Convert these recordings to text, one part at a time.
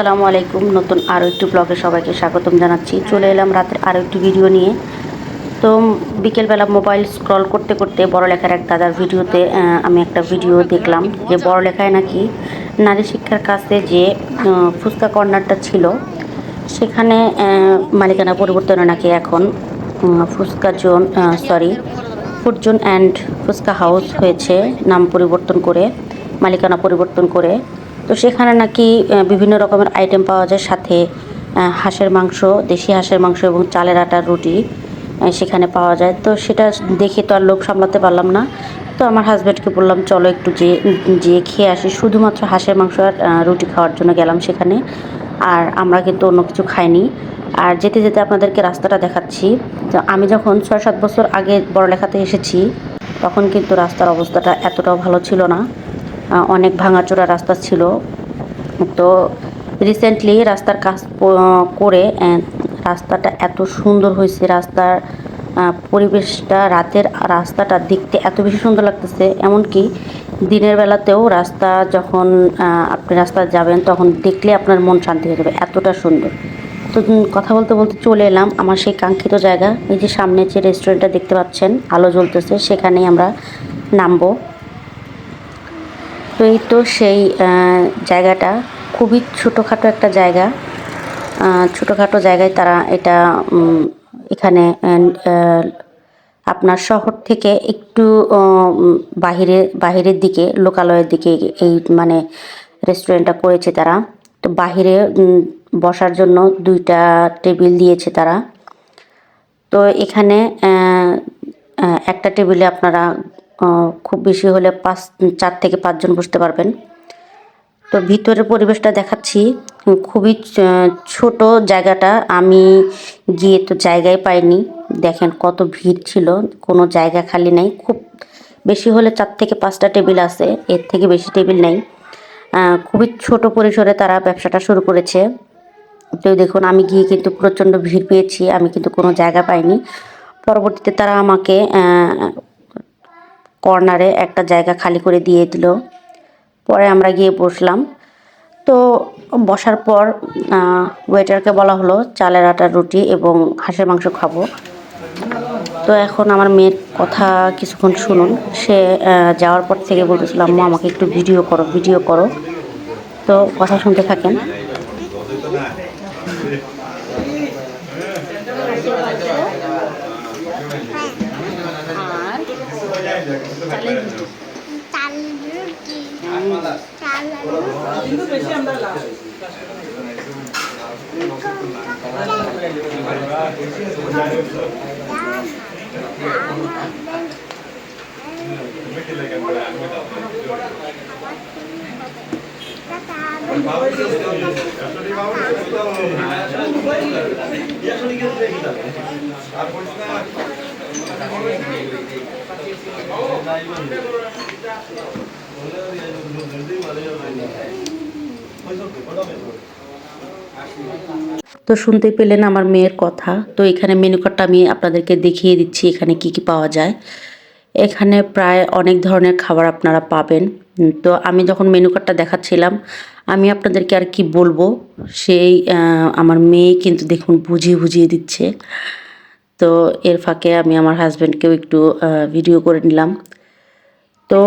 আসসালামু আলাইকুম। নতুন আরও একটি ব্লগে সবাইকে স্বাগতম জানাচ্ছি। চলে এলাম রাতের আরও একটি ভিডিও নিয়ে। তো বিকেলবেলা মোবাইল স্ক্রল করতে করতে বড় লেখার এক দাদার ভিডিওতে আমি একটা ভিডিও দেখলাম যে বড় লেখায় নাকি নারী শিক্ষার কাছে যে ফুচকা কর্নারটা ছিল, সেখানে মালিকানা পরিবর্তনে নাকি এখন fuchka zone sorry food zone and fuchka house হয়েছে, নাম পরিবর্তন করে, মালিকানা পরিবর্তন করে। তো সেখানে নাকি বিভিন্ন রকমের আইটেম পাওয়া যায়, সাথে হাঁসের মাংস, দেশি হাঁসের মাংস এবং চালের আটার রুটি সেখানে পাওয়া যায়। তো সেটা দেখে তো আর লোভ সামলাতে পারলাম না। তো আমার হাজব্যান্ডকে বললাম, চলো একটু যে যেয়ে খেয়ে আসি। শুধুমাত্র হাঁসের মাংস আর রুটি খাওয়ার জন্য গেলাম সেখানে। আর আমরা কিন্তু অন্য কিছু খাইনি। আর যেতে যেতে আপনাদেরকে রাস্তাটা দেখাচ্ছি। তো আমি যখন ছয় সাত বছর আগে বড়লেখাতে এসেছি, তখন কিন্তু রাস্তার অবস্থাটা এতটাও ভালো ছিল না। অনেক ভাঙাচোরা রাস্তা ছিল। তো রিসেন্টলি রাস্তার কাজ করে রাস্তাটা এত সুন্দর হয়েছে, রাস্তার পরিবেশটা, রাতের রাস্তাটা দেখতে এত বেশি সুন্দর লাগতেছে। এমনকি দিনের বেলাতেও রাস্তা যখন আপনি রাস্তা যাবেন, তখন দেখলে আপনার মন শান্তি হয়ে যাবে, এতটা সুন্দর। তো কথা বলতে বলতে চলে এলাম আমার সেই কাঙ্ক্ষিত জায়গা। এই যে সামনে যে রেস্টুরেন্টটা দেখতে পাচ্ছেন, আলো জ্বলতেছে, সেখানেই আমরা নামবো। এই তো সেই জায়গাটা। খুবই ছোটোখাটো একটা জায়গা। ছোটোখাটো জায়গায় তারা এটা এখানে আপনার শহর থেকে একটু বাহিরে, বাহিরের দিকে, লোকালয়ের দিকে এই মানে রেস্টুরেন্টটা করেছে তারা। তো বাহিরে বসার জন্য দুইটা টেবিল দিয়েছে তারা। তো এখানে একটা টেবিলে আপনারা খুব বেশি হলে পাঁচ, চার থেকে পাঁচজন বসতে পারবেন। তো ভিতরের পরিবেশটা দেখাচ্ছি। খুবই ছোট জায়গাটা। আমি গিয়ে তো জায়গায় পাইনি। দেখেন কত ভিড় ছিল। কোনো জায়গা খালি নাই। খুব বেশি হলে চার থেকে পাঁচটা টেবিল আছে। এর থেকে বেশি টেবিল নেই। খুবই ছোট পরিসরে তারা ব্যবসাটা শুরু করেছে। তো দেখুন, আমি গিয়ে কিন্তু প্রচণ্ড ভিড় পেয়েছি। আমি কিন্তু কোনো জায়গা পাইনি। পরবর্তীতে তারা আমাকে কর্নারে একটা জায়গা খালি করে দিয়ে দিল। পরে আমরা গিয়ে বসলাম। তো বসার পর ওয়েটারকে বলা হলো, চালের আটার রুটি এবং হাঁসের মাংস খাব। তো এখন আমার মেয়ের কথা কিছুক্ষণ শুনুন। সে যাওয়ার পর থেকে বলতেছিল, আম্মু, আমাকে একটু ভিডিও করো ভিডিও করো। তো কথা শুনতে থাকেন। আর চালের রুটি চাল রুটি চাল রুটি তো শুনতে পেলেন আমার মেয়ের কথা। তো এখানে মেনু কার্ডটা আমি আপনাদেরকে দেখিয়ে দিচ্ছি এখানে কি কি পাওয়া যায়। এখানে প্রায় অনেক ধরনের খাবার আপনারা পাবেন। তো আমি যখন মেনু কার্ডটা দেখাচ্ছিলাম, আমি আপনাদেরকে আর কি বলব, সেই আমার মেয়ে কিন্তু দেখুন বুঝিয়ে বুঝিয়ে দিচ্ছে। তো এর ফাঁকে আমি আমার হাজব্যান্ডকেও একটু ভিডিও করে নিলাম। তো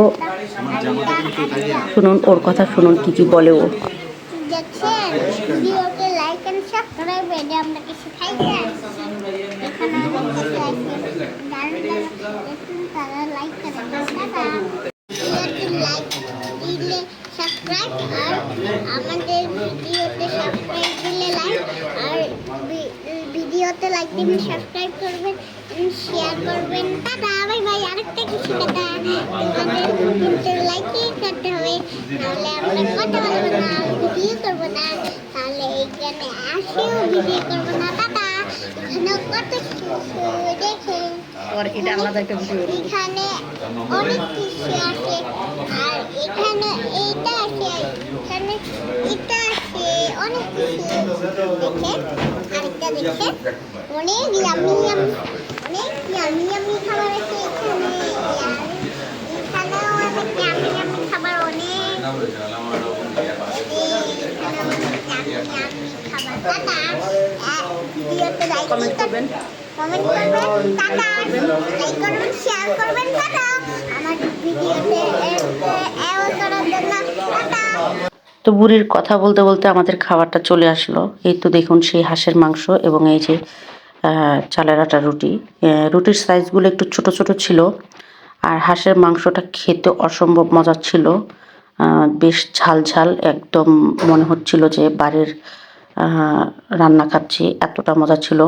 শুনুন, ওর কথা শুনুন, কি কি বলে ও। সাবস্ক্রাইব আর আমাদের ভিডিওতে সাবস্ক্রাইব দিলে লাইক আর ভিডিওতে লাইক দিবেন সাবস্ক্রাইব করবেন শেয়ার করবেন। টাটা বাই বাই আরেকটা কিছু টাটা তোমাদের কিন্তু লাইকই করতে হবে, তাহলে আমরা কথা বলব না ভিডিও করব না, তাহলে এখানে আসেও ভিডিও করব না। টাটা। কত কিছু দেখেন এটা আলাদা একটা ভিডিও এখানে অনেক কিছু আছে আর এখানে এইটা আছে এখানে এটা আছে অনেক কিছু দেখেন আরেকটা দেখেন অনেক ইয়ামি ইয়ামি অনেক ইয়ামি ইয়ামি খাবার আছে এখানে। এখানেও অনেক ইয়ামি ইয়ামি খাবার অনেক লাইক কমেন্ট করবেন। কমেন্ট করবেন টাটা লাইক করবেন শেয়ার করবেন, টাটা। আমার ভিডিওতে এও করার জন্য টাটা। তো বুড়ির কথা বলতে বলতে আমাদের খাবারটা চলে আসলো। এই তো দেখুন সেই হাঁসের মাংস এবং এই যে চালের আটা রুটি। রুটির সাইজগুলো একটু ছোট ছোট ছিল আর হাঁসের মাংসটা খেতে অসম্ভব মজার ছিল। বেশ ঝাল ঝাল একদম মনে হচ্ছিল যে বাড়ির রান্না খাচ্ছি, এতটা মজা ছিল।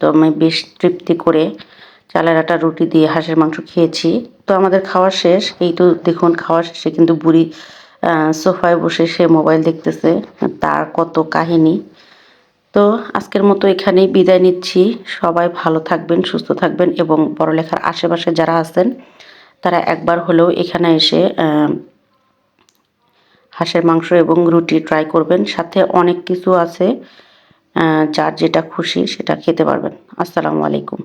তো আমি বেশ তৃপ্তি করে চালের আটা, রুটি দিয়ে হাঁসের মাংস খেয়েছি। তো আমাদের খাওয়া শেষ। এই তো দেখুন, খাওয়া শেষে কিন্তু বুড়ি সোফায় বসে সে মোবাইল দেখতেছে, তার কত কাহিনী। তো আজকের মতো এখানেই বিদায় নিচ্ছি। সবাই ভালো থাকবেন, সুস্থ থাকবেন এবং পড়ালেখার আশেপাশে যারা আছেন, তারা একবার হলেও এখানে এসে হাঁসের মাংস এবং রুটি ট্রাই করবেন। সাথে অনেক কিছু আছে। যার যেটা খুশি সেটা খেতে পারবেন। আসসালামু আলাইকুম।